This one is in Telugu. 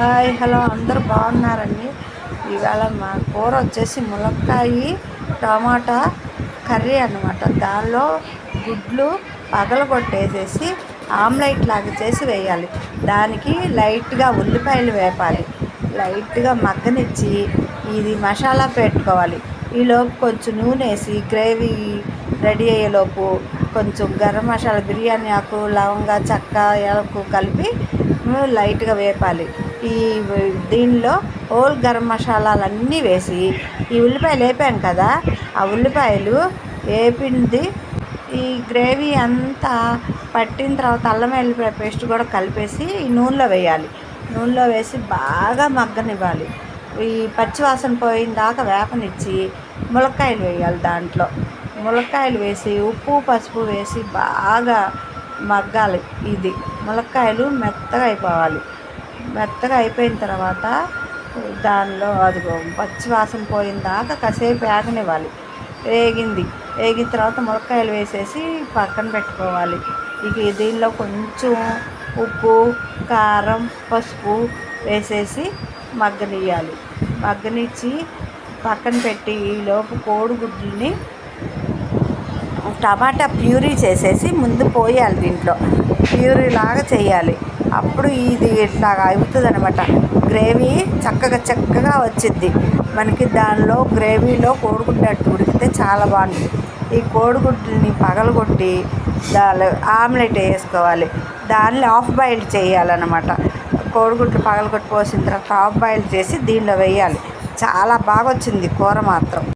హాయ్ హలో అందరూ బాగున్నారండి? ఇవాళ మా కూర వచ్చేసి ములక్కాయ టమాటా కర్రీ అనమాట దానిలో గుడ్లు పగలగొట్టేసేసి ఆమ్లెట్ లాగా చేసి వేయాలి. దానికి లైట్గా ఉల్లిపాయలు వేపాలి. లైట్గా మగ్గనిచ్చి ఇది మసాలా పెట్టుకోవాలి. ఈలోపు కొంచెం నూనె వేసి గ్రేవీ రెడీ అయ్యేలోపు కొంచెం గరం మసాలా బిర్యానీ ఆకు లవంగా చెక్క యాలకు కలిపి లైట్గా వేపాలి. ఈ దీనిలో హోల్ గరం మసాలాలన్నీ వేసి ఈ ఉల్లిపాయలు వేపాం కదా ఆ ఉల్లిపాయలు వేపింది. ఈ గ్రేవీ అంతా పట్టిన తర్వాత అల్లం వెల్లిపాయ పేస్ట్ కూడా కలిపేసి ఈ నూనెలో వేయాలి. నూనెలో వేసి బాగా మగ్గనివ్వాలి. ఈ పచ్చివాసన పోయిన దాకా వేపనిచ్చి ములక్కాయలు వేయాలి దాంట్లో. ములక్కాయలు వేసి ఉప్పు పసుపు వేసి బాగా మగ్గాలి. ఇది ములక్కాయలు మెత్తగా అయిపోవాలి. మెత్తగా అయిపోయిన తర్వాత దానిలో అదిగో పచ్చి వాసన పోయిన దాకా కాసేపు వేగనివ్వాలి. వేగింది. వేగిన తర్వాత మునక్కాయలు వేసేసి పక్కన పెట్టుకోవాలి. ఇక దీనిలో కొంచెం ఉప్పు కారం పసుపు వేసేసి మగ్గనియ్యాలి. మగ్గనిచ్చి పక్కన పెట్టి ఈలోపు కోడిగుడ్లని టమాటా ప్యూరీ చేసేసి ముందు పోయాలి దీంట్లో. ప్యూరీ లాగా చేయాలి. అప్పుడు ఇది ఇట్లా అవుతుంది అనమాట గ్రేవీ చక్కగా చక్కగా వచ్చింది మనకి దానిలో గ్రేవీలో కోడిగుడ్డు ఉడికితే చాలా బాగుంటుంది. ఈ కోడిగుడ్లని పగలగొట్టి దాని ఆమ్లెట్ వేసుకోవాలి. దానిలో హాఫ్ బాయిల్ చేయాలన్నమాట. కోడిగుడ్లు పగలగొట్టి పోసిన తర్వాత హాఫ్ బాయిల్ చేసి దీనిలో వేయాలి. చాలా బాగా వచ్చింది కూర మాత్రం.